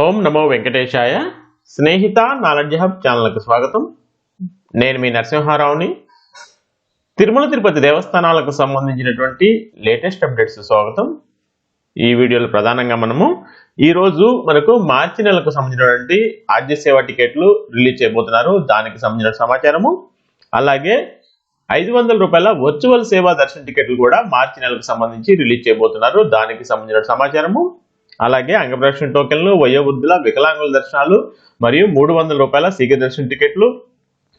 ఓం నమో వెంకటేశాయ. Snehitha knowledge hub ఛానల్కి స్వాగతం. నేను మీ నరసింహారావుని. తిరుమల తిరుపతి దేవస్థానాలకు సంబంధించినటువంటి లేటెస్ట్ అప్డేట్స్ స్వాగతం. ఈ వీడియోలో ప్రధానంగా మనము ఈరోజు మనకు మార్చి నెలకు సంబంధించినటువంటి ఆద్య సేవ టికెట్లు రిలీజ్ చేయబోతున్నారు. దానికి సంబంధించిన సమాచారము. అలాగే ఐదు వందల రూపాయల వర్చువల్ సేవా దర్శన టికెట్లు కూడా మార్చి నెలకు సంబంధించి రిలీజ్ చేయబోతున్నారు. దానికి సంబంధించిన సమాచారము. అలాగే అంగప్రదక్షిణ టోకెన్లు వయోవృద్ధుల వికలాంగుల దర్శనాలు మరియు మూడు వందల రూపాయల శీఘ్ర దర్శన టికెట్లు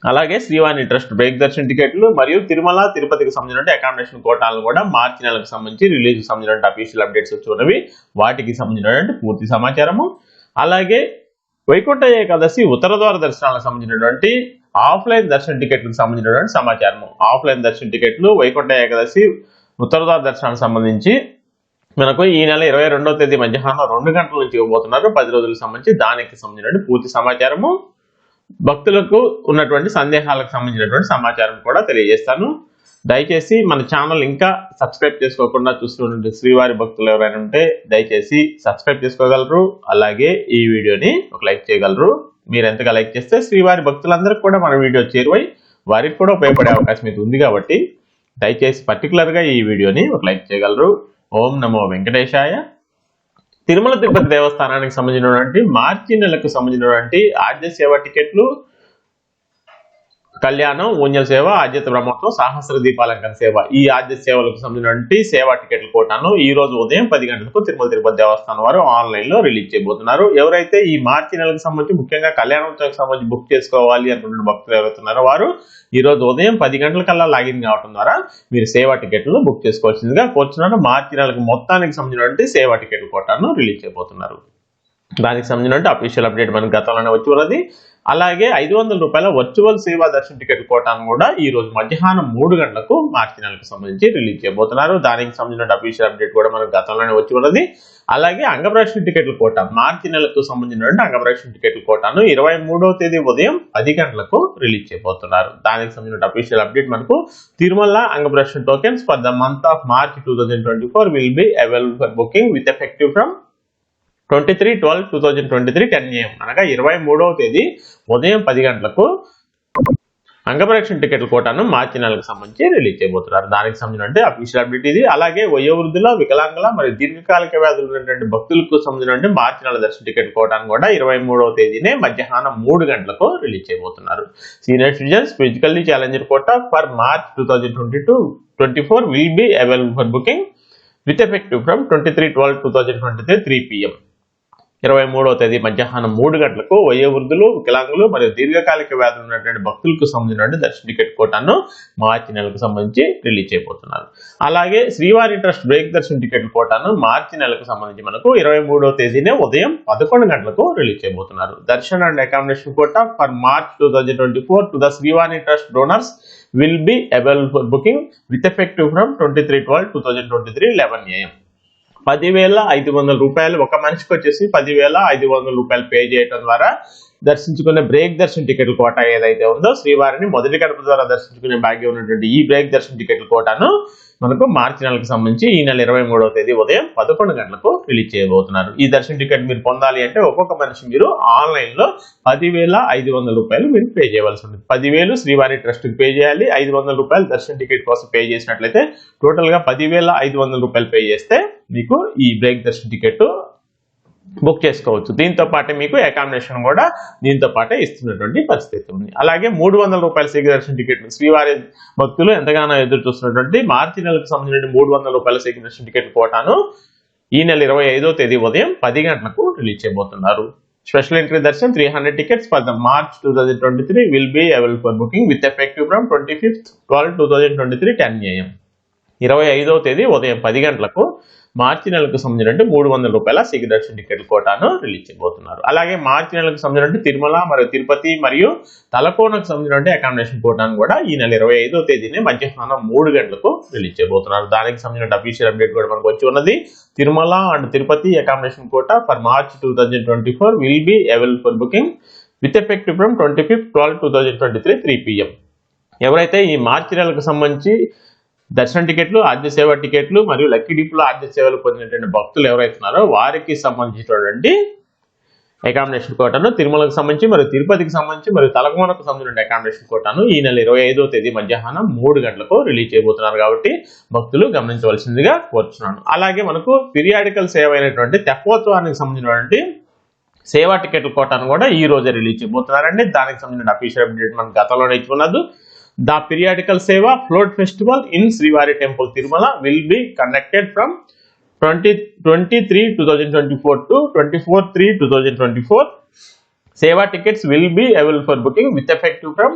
అలాగే శ్రీవాణి ట్రస్ట్ బ్రేక్ దర్శన టికెట్లు మరియు తిరుమల తిరుపతికి సంబంధించిన అకామిడేషన్ కోటాలను కూడా మార్చి నెలకు సంబంధించి రిలీజ్ సంబంధించిన అఫీషియల్ అప్డేట్స్ వచ్చి ఉన్నవి వాటికి సంబంధించినటువంటి పూర్తి సమాచారము. అలాగే వైకుంఠ ఏకాదశి ఉత్తర ద్వార దర్శనాలకు సంబంధించినటువంటి ఆఫ్లైన్ దర్శన టికెట్లకు సంబంధించినటువంటి సమాచారము. ఆఫ్లైన్ దర్శన టికెట్లు వైకుంఠ ఏకాదశి ఉత్తర ద్వార దర్శనానికి సంబంధించి మనకు ఈ నెల ఇరవై రెండవ తేదీ మధ్యాహ్నం రెండు గంటల నుంచి ఇవ్వబోతున్నారు. పది రోజులకు సంబంధించి దానికి సంబంధించిన పూర్తి సమాచారము భక్తులకు ఉన్నటువంటి సందేహాలకు సంబంధించినటువంటి సమాచారం కూడా తెలియజేస్తాను. దయచేసి మన ఛానల్ ఇంకా సబ్స్క్రైబ్ చేసుకోకుండా చూస్తున్నటువంటి శ్రీవారి భక్తులు ఎవరైనా ఉంటే దయచేసి సబ్స్క్రైబ్ చేసుకోగలరు. అలాగే ఈ వీడియోని ఒక లైక్ చేయగలరు. మీరు ఎంతగా లైక్ చేస్తే శ్రీవారి భక్తులందరికీ కూడా మన వీడియో చేరువై వారికి కూడా ఉపయోగపడే అవకాశం అయితే ఉంది కాబట్టి దయచేసి పర్టికులర్గా ఈ వీడియోని ఒక లైక్ చేయగలరు. ఓం నమో వెంకటేశాయ. తిరుమల తిరుపతి దేవస్థానానికి సంబంధించినటువంటి మార్చి నెలకు సంబంధించినటువంటి ఆద్య సేవ టికెట్లు కళ్యాణం ఊంజల సేవ ఆద్యత బ్రహ్మత్వం సహస్ర దీపాలంకరణ సేవ. ఈ ఆద్య సేవలకు సంబంధించినటువంటి సేవా టికెట్ల కోటాను ఈ రోజు ఉదయం పది గంటలకు తిరుమల తిరుపతి దేవస్థానం వారు ఆన్లైన్లో రిలీజ్ చేయబోతున్నారు. ఎవరైతే ఈ మార్చి నెలకు సంబంధించి ముఖ్యంగా కళ్యాణోత్సవం సంబంధించి బుక్ చేసుకోవాలి అనుకుంటున్న భక్తులు ఎవరైతున్నారో వారు ఈ రోజు ఉదయం పది గంటలకల్లా లాగిన్ కావడం ద్వారా మీరు సేవా టికెట్లు బుక్ చేసుకోవాల్సిందిగా కోరుచున్నారు మార్చి నెలకు మొత్తానికి సంబంధించినటువంటి సేవా టికెట్లు కోటాను రిలీజ్ చేయబోతున్నారు. దానికి సంబంధించిన అఫీషియల్ అప్డేట్ మనకి గతంలోనే వచ్చి ఉన్నది. అలాగే ఐదు వందల రూపాయల వర్చువల్ సేవా దర్శన టికెట్ కోటాను కూడా ఈ రోజు మధ్యాహ్నం మూడు గంటలకు మార్చి నెలకు సంబంధించి రిలీజ్ చేయబోతున్నారు. దానికి సంబంధించిన అఫీషియల్ అప్డేట్ కూడా మనకు గతంలోనే వచ్చి ఉన్నది. అలాగే అంగప్రదర్శన టికెట్ల కోట మార్చి నెలకు సంబంధించినటువంటి అంగప్రదర్శన టికెట్ల కోటాను ఇరవై మూడవ తేదీ ఉదయం పది గంటలకు రిలీజ్ చేయబోతున్నారు. దానికి సంబంధించిన అఫీషియల్ అప్డేట్ మనకు Tirumala అంగప్రదర్శన tokens for the month of March two thousand twenty four will be available for booking with effective from twenty three twelve two thousand twenty three ten AM అనగా ఇరవై మూడవ తేదీ ఉదయం పది గంటలకు అంగపరీక్షణ టికెట్ల కోటాను మార్చి నెలకు సంబంధించి రిలీజ్ చేయబోతున్నారు. దానికి సంబంధించిన అఫీషియల్ అప్డేట్ ఇది. అలాగే వయోవృద్ధుల వికలాంగుల మరియు దీర్ఘకాలిక వ్యాధులు ఉన్నటువంటి భక్తులకు సంబంధించిన మార్చి నెల దర్శన టికెట్ కోటాను కూడా ఇరవై మూడవ తేదీనే మధ్యాహ్నం మూడు గంటలకు రిలీజ్ చేయబోతున్నారు. Senior citizens physically challenger quota for March two thousand twenty two twenty four will be available for booking with effective from twenty three twelve two thousand twenty three three PM ఇరవై మూడవ తేదీ మధ్యాహ్నం మూడు గంటలకు వయోవృద్ధులు వికలాంగులు మరియు దీర్ఘకాలిక వ్యాధులు ఉన్నటువంటి భక్తులకు సంబంధించిన దర్శన టికెట్ కోటాను మార్చి నెలకు సంబంధించి రిలీజ్ చేయబోతున్నారు. అలాగే శ్రీవారి ట్రస్ట్ బ్రేక్ దర్శన టికెట్ కోటాను మార్చి నెలకు సంబంధించి మనకు ఇరవై మూడవ తేదీనే ఉదయం పదకొండు గంటలకు రిలీజ్ చేయబోతున్నారు. Darshan and accommodation quota for March two thousand twenty four to the Srivani trust donors will be available booking with effective from twenty three twelve two thousand twenty three eleven AM పదివేల ఐదు వందల రూపాయలు ఒక మనిషికి వచ్చేసి పదివేల ఐదు వందల రూపాయలు పే చేయడం ద్వారా దర్శించుకునే బ్రేక్ దర్శన టికెట్ల కోట ఏదైతే ఉందో శ్రీవారిని మొదటి గడప ద్వారా దర్శించుకునే భాగ్యం ఉన్నటువంటి ఈ బ్రేక్ దర్శన టికెట్ల కోటను మనకు మార్చి నెలకు సంబంధించి ఈ నెల ఇరవై మూడవ తేదీ ఉదయం పదకొండు గంటలకు రిలీజ్ చేయబోతున్నారు. ఈ దర్శన టికెట్ మీరు పొందాలి అంటే ఒక్కొక్క మనిషి మీరు ఆన్లైన్లో పదివేల ఐదు వందల రూపాయలు మీరు పే చేయవలసి ఉంటుంది. పదివేలు శ్రీవారి ట్రస్ట్కి పే చేయాలి. ఐదు వందల రూపాయలు దర్శన టికెట్ కోసం పే చేసినట్లయితే టోటల్గా పదివేల ఐదు వందల రూపాయలు పే చేస్తే మీకు ఈ బ్రేక్ దర్శన టికెట్ బుక్ చేసుకోవచ్చు. దీంతో పాటు మీకు అకామిడేషన్ కూడా దీంతో పాటే ఇస్తున్నటువంటి పరిస్థితి ఉంది. అలాగే మూడు వందల రూపాయల సీకరేషన్ టికెట్లు టికెట్ శ్రీవారి భక్తులు ఎంతగానో ఎదురు చూస్తున్నటువంటి మార్చి నెలకు సంబంధించిన మూడు వందల రూపాయల సీకరేషన్ టికెట్ కోటాను ఈ నెల ఇరవై ఐదో తేదీ ఉదయం పది గంటలకు రిలీజ్ చేయబోతున్నారు. Special entry darshan three hundred tickets for the March two thousand twenty three will be available for booking with effective from twenty fifth twelve two thousand twenty three ten AM ఇరవై ఐదవ తేదీ ఉదయం పది గంటలకు మార్చి నెలకు సంబంధించిన మూడు వందల రూపాయల శీఘ్ర దర్శన టికెట్ కోటాను రిలీజ్ చేయబోతున్నారు. అలాగే మార్చి నెలకు సంబంధించిన తిరుమల మరియు తిరుపతి మరియు తలకోనకు సంబంధించిన అకామిడేషన్ కోటాను కూడా ఈ నెల ఇరవై ఐదో తేదీనే మధ్యాహ్నం మూడు గంటలకు రిలీజ్ చేయబోతున్నారు. దానికి సంబంధించిన అఫీషియల్ అప్డేట్ కూడా మనకు వచ్చి ఉన్నది. Tirumala and Tirupati accommodation quota for March two thousand twenty four will be available for booking with effective from twenty fifth twelve two thousand twenty three three PM ఎవరైతే ఈ మార్చి నెలకు సంబంధించి దర్శన టికెట్లు ఆద్య సేవ టికెట్లు మరియు లక్కీ డిప్లో ఆద్య సేవలు పొందినటువంటి భక్తులు ఎవరైతున్నారో వారికి సంబంధించినటువంటి అకామిడేషన్ కోటాను తిరుమలకు సంబంధించి మరియు తిరుపతికి సంబంధించి మరియు తలకోనకు సంబంధించిన అకామిడేషన్ కోటాను ఈ నెల ఇరవై ఐదో తేదీ మధ్యాహ్నం మూడు గంటలకు రిలీజ్ చేయబోతున్నారు కాబట్టి భక్తులు గమనించవలసిందిగా కోరుతున్నాను అలాగే మనకు పిరియాడికల్ సేవ అయినటువంటి తెప్పోత్సవానికి సంబంధించినటువంటి సేవా టికెట్ల కోటాను కూడా ఈ రోజే రిలీజ్ చేయబోతున్నారండి. దానికి సంబంధించిన అఫీషియల్ అప్డేట్ మనం గతంలోనే ఇచ్చుకున్నది the periodical seva float festival in Srivari temple Tirumala will be conducted from twenty twenty three two thousand twenty four to twenty four three two thousand twenty four seva tickets will be available for booking with effective from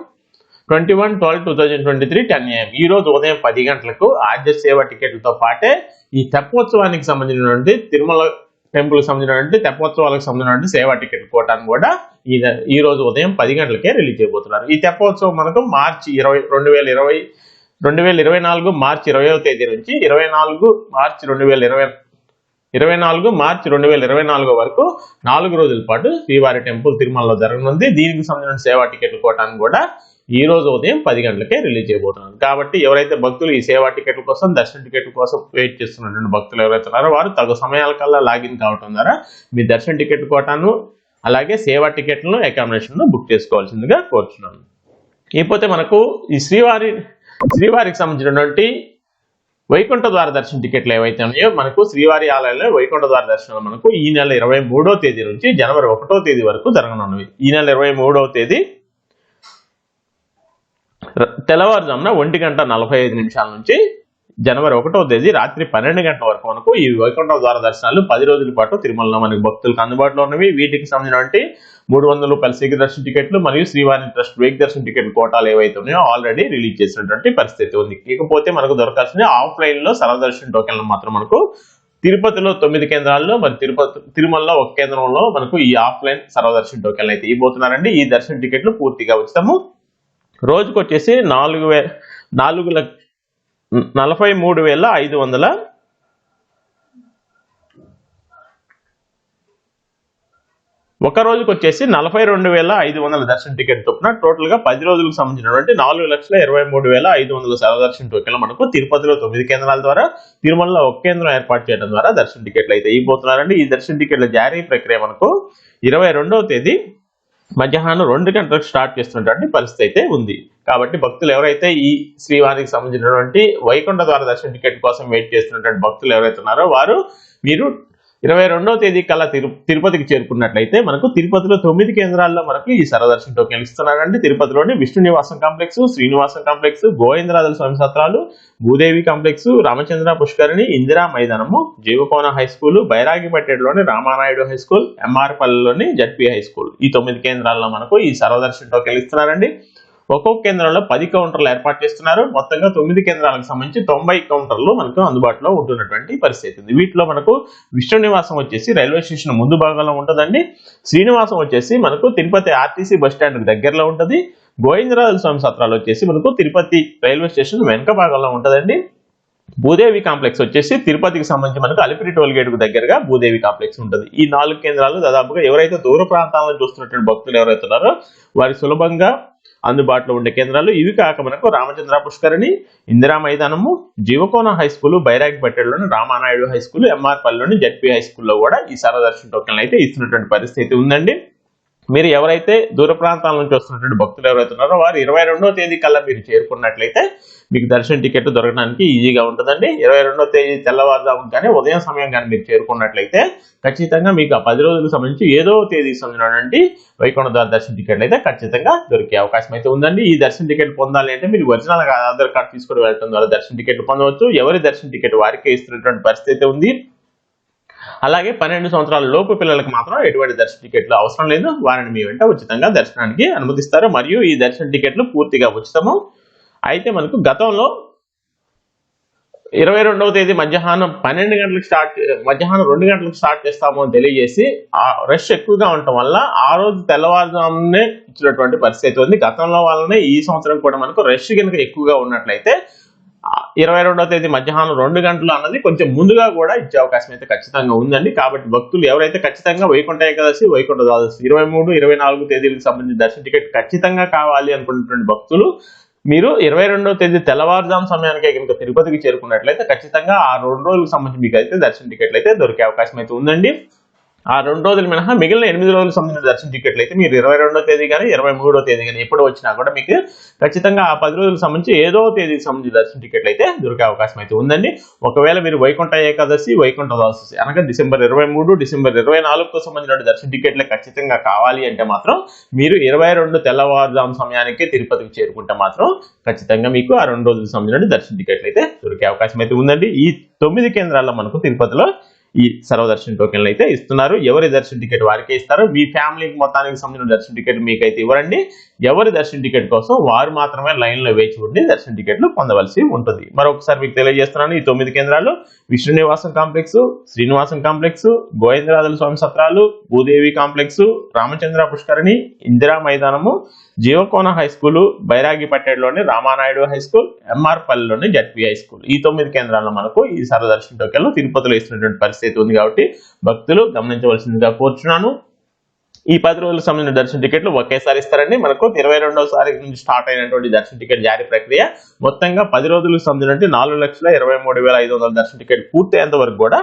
twenty one twelve two thousand twenty three ten AM ఈ రోజు ఉదయం పది గంటలకు ఆద్య సేవ టికెట్లతో పాటే ఈ తెప్పోత్సవానికి సంబంధించినటువంటి Tirumala temple సంబంధించినటువంటి తెప్పోత్సవాలకు సంబంధించినటువంటి సేవా టికెట్ కోటాను కూడా ఈ ఈ రోజు ఉదయం పది గంటలకే రిలీజ్ చేయబోతున్నారు. ఈ తెప్పోత్సవం మనకు మార్చి ఇరవై రెండు వేల ఇరవై రెండు వేల ఇరవై నాలుగు మార్చి ఇరవైవ తేదీ నుంచి ఇరవై నాలుగు మార్చి రెండు వేల ఇరవై ఇరవై నాలుగు మార్చి రెండు వేల ఇరవై నాలుగు వరకు నాలుగు రోజుల పాటు శ్రీవారి టెంపుల్ తిరుమలలో జరగనుంది. దీనికి సంబంధించిన సేవా టికెట్లు కోటాను కూడా ఈ రోజు ఉదయం పది గంటలకే రిలీజ్ చేయబోతున్నారు. కాబట్టి ఎవరైతే భక్తులు ఈ సేవా టికెట్ల కోసం దర్శన టికెట్ల కోసం వెయిట్ చేస్తున్నటువంటి భక్తులు ఎవరైతే ఉన్నారో వారు తగు సమయాల కల్లా లాగిన్ కావటం ద్వారా మీ దర్శన టికెట్ కోటాను అలాగే సేవా టికెట్లను అకామిడేషన్ను బుక్ చేసుకోవాల్సిందిగా కోరుచున్నాను. ఇకపోతే మనకు ఈ శ్రీవారి శ్రీవారికి సంబంధించినటువంటి వైకుంఠ ద్వార దర్శన టికెట్లు ఏవైతే ఉన్నాయో మనకు శ్రీవారి ఆలయంలో వైకుంఠ ద్వార దర్శనం మనకు ఈ నెల ఇరవై తేదీ నుంచి జనవరి ఒకటో తేదీ వరకు జరగనున్నవి. ఈ నెల ఇరవై మూడవ తేదీ తెల్లవారుజామున ఒంటి గంట నలభై ఐదు నిమిషాల నుంచి జనవరి ఒకటో తేదీ రాత్రి పన్నెండు గంటల వరకు మనకు ఈ వైకుంఠ ద్వార దర్శనాలు పది రోజుల పాటు తిరుమలలో మనకి భక్తులకు అందుబాటులో ఉన్నవి. వీటికి సంబంధించినటువంటి మూడు వందల రూపాయల శీఘ్ర దర్శన టికెట్లు మరియు శ్రీవారి ట్రస్ట్ వేగ్ దర్శన టికెట్ కోటాలు ఏవైతే ఉన్నాయో ఆల్రెడీ రిలీజ్ చేసినటువంటి పరిస్థితి ఉంది. ఇకపోతే మనకు దొరకాల్సిన ఆఫ్లైన్లో సరదర్శన టోకెన్లు మాత్రం మనకు తిరుపతిలో తొమ్మిది కేంద్రాల్లో మరి తిరుపతి తిరుమలలో ఒక కేంద్రంలో మనకు ఈ ఆఫ్లైన్ సర్వదర్శన టోకెన్లు అయితే ఇవ్వబోతున్నారండి. ఈ దర్శన టికెట్లు పూర్తిగా ఉచితము. రోజుకు వచ్చేసి నాలుగు వే నాలుగు లక్ష నలభై మూడు వేల ఐదు వందల ఒక రోజుకి వచ్చేసి నలభై రెండు వేల ఐదు వందల దర్శన టికెట్ చొప్పున టోటల్గా పది రోజులకు సంబంధించినటువంటి నాలుగు లక్షల ఇరవై మూడు వేల ఐదు వందల సర్వదర్శన టోకెన్లు మనకు తిరుపతిలో తొమ్మిది కేంద్రాల ద్వారా తిరుమలలో ఒక కేంద్రం ఏర్పాటు చేయడం ద్వారా దర్శన టికెట్లు అయితే ఇవ్వబోతున్నారండి. ఈ దర్శన టికెట్ల జారీ ప్రక్రియ మనకు ఇరవై రెండవ తేదీ మధ్యాహ్నం రెండు గంటలకు స్టార్ట్ చేస్తున్నటువంటి పరిస్థితి అయితే ఉంది. కాబట్టి భక్తులు ఎవరైతే ఈ శ్రీవారికి సంబంధించినటువంటి వైకుంఠ ద్వార దర్శన టికెట్ కోసం వెయిట్ చేస్తున్నటువంటి భక్తులు ఎవరైతే ఉన్నారో వారు మీరు ఇరవై రెండవ తేదీ కల్లా తిరు తిరుపతికి చేరుకున్నట్లయితే మనకు తిరుపతిలో తొమ్మిది కేంద్రాల్లో మనకు ఈ సరదర్శన టోకెన్లు ఇస్తున్నారండి. తిరుపతిలోని విష్ణు నివాసం కాంప్లెక్స్ శ్రీనివాసం కాంప్లెక్స్ గోవిందరాజుల స్వామి సత్రాలు భూదేవి కాంప్లెక్స్ రామచంద్ర పుష్కరిణి ఇందిరా మైదానము జీవకోన హై స్కూల్ బైరాగిపట్టేడులోని రామానాయుడు హై స్కూల్ ఎంఆర్పల్లిలోని జడ్పీ హై స్కూల్ ఈ తొమ్మిది కేంద్రాల్లో మనకు ఈ సర్వదర్శన టోకెన్లు ఇస్తున్నారండి. ఒక్కొక్క కేంద్రంలో పది కౌంటర్లు ఏర్పాటు చేస్తున్నారు. మొత్తంగా తొమ్మిది కేంద్రాలకు సంబంధించి తొంభై కౌంటర్లు మనకు అందుబాటులో ఉంటున్నటువంటి పరిస్థితి ఉంది. వీటిలో మనకు విష్ణు నివాసం వచ్చేసి రైల్వే స్టేషన్ ముందు భాగంలో ఉంటుందండి. శ్రీనివాసం వచ్చేసి మనకు తిరుపతి ఆర్టీసీ బస్ స్టాండ్ దగ్గరలో ఉంటుంది. గోవిందరాజుల స్వామి సత్రాలు వచ్చేసి మనకు తిరుపతి రైల్వే స్టేషన్ వెనక భాగంలో ఉంటుందండి. భూదేవి కాంప్లెక్స్ వచ్చేసి తిరుపతికి సంబంధించి మనకు అలిపిరి టోల్ గేట్కు దగ్గరగా భూదేవి కాంప్లెక్స్ ఉంటుంది. ఈ నాలుగు కేంద్రాలు దాదాపుగా ఎవరైతే దూర ప్రాంతాలను చూస్తున్నటువంటి భక్తులు ఎవరైతే ఉన్నారో వారి సులభంగా అందుబాటులో ఉండే కేంద్రాలు ఇవి కాక మనకు రామచంద్ర పుష్కరిణి ఇందిరా మైదానము జీవకోన హై స్కూల్ బైరాగిపేటలోని రామానాయుడు హై స్కూల్ ఎంఆర్పల్లిలోని జడ్పీ హై స్కూల్లో కూడా ఈ సరదర్శన టోకెన్లు అయితే ఇస్తున్నటువంటి పరిస్థితి ఉందండి. మీరు ఎవరైతే దూర ప్రాంతాల నుంచి వస్తున్నటువంటి భక్తులు ఎవరైతే ఉన్నారో వారు ఇరవై రెండో తేదీ కల్లా మీరు చేరుకున్నట్లయితే మీకు దర్శన టికెట్ దొరకడానికి ఈజీగా ఉంటుందండి. ఇరవై రెండో తేదీ తెల్లవారుజాము కానీ ఉదయం సమయం కానీ మీరు చేరుకున్నట్లయితే ఖచ్చితంగా మీకు ఆ పది రోజులకు సంబంధించి ఏదో తేదీ సంబంధించినటువంటి వైకుంఠ ద్వారా దర్శన టికెట్లు అయితే ఖచ్చితంగా దొరికే అవకాశం అయితే ఉందండి. ఈ దర్శన టికెట్ పొందాలి అంటే మీరు ఒరిజినల్ ఆధార్ కార్డు తీసుకుని వెళ్ళడం ద్వారా దర్శన టికెట్ పొందవచ్చు. ఎవరి దర్శన టికెట్ వారికే ఇస్తున్నటువంటి పరిస్థితి అయితే ఉంది. అలాగే పన్నెండు సంవత్సరాల లోపు పిల్లలకు మాత్రం ఎటువంటి దర్శన టికెట్లు అవసరం లేదు. వారిని మీ వెంట ఉచితంగా దర్శనానికి అనుమతిస్తారు. మరియు ఈ దర్శన టికెట్లు పూర్తిగా ఉచితము. అయితే మనకు గతంలో ఇరవై రెండవ తేదీ మధ్యాహ్నం పన్నెండు గంటలకు స్టార్ట్ మధ్యాహ్నం రెండు గంటలకు స్టార్ట్ చేస్తాము అని తెలియజేసి ఆ రష్ ఎక్కువగా ఉండటం వల్ల ఆ రోజు తెల్లవారుజామునే ఇచ్చినటువంటి పరిస్థితి ఉంది. గతంలో వల్లనే ఈ సంవత్సరం కూడా మనకు రష్ కనుక ఎక్కువగా ఉన్నట్లయితే ఇరవై రెండవ తేదీ మధ్యాహ్నం రెండు గంటలు అన్నది కొంచెం ముందుగా కూడా ఇచ్చే అవకాశం అయితే ఖచ్చితంగా ఉందండి. కాబట్టి భక్తులు ఎవరైతే ఖచ్చితంగా వైకుంఠ ఏకాదశి వైకుంఠ ద్వాదశి ఇరవై మూడు ఇరవై నాలుగు తేదీలకు సంబంధించిన దర్శన టికెట్ ఖచ్చితంగా కావాలి అనుకున్నటువంటి భక్తులు మీరు ఇరవై రెండవ తేదీ తెల్లవారుజాము సమయానికి కనుక తిరుపతికి చేరుకున్నట్లయితే ఖచ్చితంగా ఆ రెండు రోజులకు సంబంధించి మీకు అయితే దర్శన టికెట్లు అయితే దొరికే అవకాశం అయితే ఉందండి. ఆ రెండు రోజులు మినహా మిగిలిన ఎనిమిది రోజులు సంబంధించిన దర్శన టికెట్లు అయితే మీరు ఇరవై రెండో తేదీ కానీ ఇరవై మూడో తేదీ కానీ ఎప్పుడు వచ్చినా కూడా మీకు ఖచ్చితంగా ఆ పది రోజులకు సంబంధించి ఏదో తేదీకి సంబంధించిన దర్శన టికెట్లు అయితే దొరికే అవకాశం అయితే ఉందండి. ఒకవేళ మీరు వైకుంఠ ఏకాదశి వైకుంఠ ద్వాదశి అనగా డిసెంబర్ ఇరవై మూడు డిసెంబర్ ఇరవై నాలుగుకు సంబంధించిన దర్శన టికెట్లు ఖచ్చితంగా కావాలి అంటే మాత్రం మీరు ఇరవై రెండు తెల్లవారుజాము సమయానికి తిరుపతికి చేరుకుంటే మాత్రం ఖచ్చితంగా మీకు ఆ రెండు రోజులకు సంబంధించిన దర్శన టికెట్లు అయితే దొరికే అవకాశం అయితే ఉందండి. ఈ తొమ్మిది కేంద్రాల్లో మనకు తిరుపతిలో ఈ సర్వదర్శన్ టోకెన్లు అయితే ఇస్తున్నారు. ఎవరి దర్శన్ టికెట్ వారికే ఇస్తారు. మీ ఫ్యామిలీకి మొత్తానికి సంబంధించిన దర్శన టికెట్ మీకైతే ఇవ్వరండి. ఎవరి దర్శన టికెట్ కోసం వారు మాత్రమే లైన్లో వేచి ఉండి దర్శన్ టికెట్లు పొందవలసి ఉంటుంది. మరొకసారి మీకు తెలియజేస్తున్నాను ఈ తొమ్మిది కేంద్రాలు విష్ణునివాసం కాంప్లెక్స్ శ్రీనివాసం కాంప్లెక్స్ గోవిందరాజుల స్వామి సత్రాలు భూదేవి కాంప్లెక్స్ రామచంద్ర పుష్కరిణి ఇందిరా మైదానము జీవకోన హై స్కూల్ బైరాగిపట్టేడులోని రామానాయుడు హై స్కూల్ ఎంఆర్ పల్లిలోని జడ్పీ హై స్కూల్ ఈ తొమ్మిది కేంద్రాల్లో మనకు ఈ సర్వదర్శన టోకెన్లు తిరుపతిలో ఇస్తున్నటువంటి పరిస్థితి ఉంది కాబట్టి భక్తులు గమనించవలసిందిగా కోరుచున్నాను. ఈ పది రోజులకు సంబంధించిన దర్శన టికెట్లు ఒకేసారి ఇస్తారండి. మనకు ఇరవై రెండవ నుంచి స్టార్ట్ అయినటువంటి దర్శన టికెట్ జారీ ప్రక్రియ మొత్తంగా పది రోజులకు సంబంధించిన నాలుగు లక్షల ఇరవై మూడు వేల ఐదు వందల దర్శన టికెట్ పూర్తయ్యేంత వరకు కూడా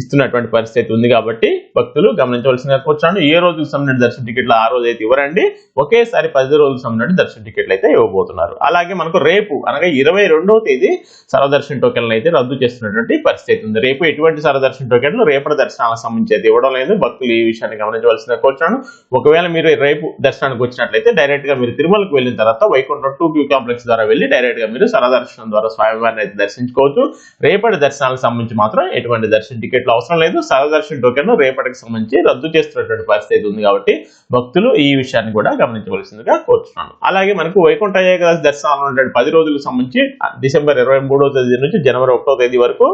ఇస్తున్నటువంటి పరిస్థితి ఉంది కాబట్టి భక్తులు గమనించవలసిందిగా కూర్చోండి ఏ రోజుకు సంబంధించిన దర్శన టికెట్లు ఆ రోజు అయితే ఇవ్వరండి. ఒకేసారి పది రోజులకు సంబంధించిన దర్శన టికెట్లు అయితే ఇవ్వబోతున్నారు. అలాగే మనకు రేపు అనగా ఇరవై రెండవ తేదీ సర్వదర్శన టోకెన్లు అయితే రద్దు చేస్తున్నటువంటి పరిస్థితి ఉంది. రేపు ఎటువంటి సర్వదర్శన టోకెన్లు రేపటి దర్శనాలకు సంబంధించి అయితే ఇవ్వడం లేదు. భక్తులు ఈ విషయాన్ని గమనించవలసిందిగా కూర్చోండి ఒకవేళ మీరు రేపు దర్శనానికి వచ్చినట్లయితే డైరెక్ట్గా మీరు తిరుమలకు వెళ్ళిన తర్వాత వైకుంఠం టూ క్యూ కాంప్లెక్స్ ద్వారా వెళ్ళి డైరెక్ట్గా మీరు సరదర్శనం ద్వారా స్వామివారిని అయితే దర్శించుకోవచ్చు. రేపటి దర్శనాలకు సంబంధించి మాత్రం ఎటువంటి దర్శన టికెట్లు అవసరం లేదు. సరదర్శన టోకెన్ రేపటికి సంబంధించి రద్దు చేస్తున్నటువంటి పరిస్థితి ఉంది కాబట్టి భక్తులు ఈ విషయాన్ని కూడా గమనించవలసిందిగా కోరుతున్నాను అలాగే మనకు వైకుంఠ ఏకాదశి దర్శనాలు ఉన్నటువంటి పది రోజులకు సంబంధించి డిసెంబర్ ఇరవై మూడో తేదీ నుంచి జనవరి ఒకటో తేదీ వరకు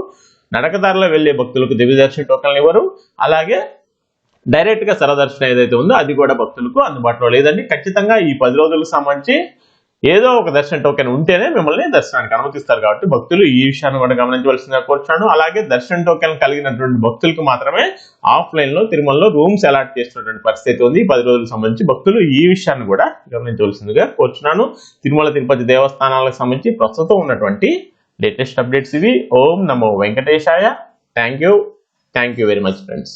నడకదారిలో వెళ్ళే భక్తులకు దివ్య దర్శన టోకెన్లు ఇవ్వరు. అలాగే డైరెక్ట్గా సరదర్శనం ఏదైతే ఉందో అది కూడా భక్తులకు అందుబాటులో లేదండి. ఖచ్చితంగా ఈ పది రోజులకు సంబంధించి ఏదో ఒక దర్శన టోకెన్ ఉంటేనే మిమ్మల్ని దర్శనానికి అనుమతిస్తారు కాబట్టి భక్తులు ఈ విషయాన్ని కూడా గమనించవలసిందిగా కూర్చున్నాను. అలాగే దర్శన టోకెన్ కలిగినటువంటి భక్తులకు మాత్రమే ఆఫ్లైన్లో తిరుమలలో రూమ్స్ అలాట్ చేస్తున్నటువంటి పరిస్థితి ఉంది. పది రోజులకు సంబంధించి భక్తులు ఈ విషయాన్ని కూడా గమనించవలసిందిగా కోరుచున్నాను. తిరుమల తిరుపతి దేవస్థానాలకు సంబంధించి ప్రస్తుతం ఉన్నటువంటి లేటెస్ట్ అప్డేట్స్ ఇవి. ఓం నమో వెంకటేశాయ. Thank you thank you very much friends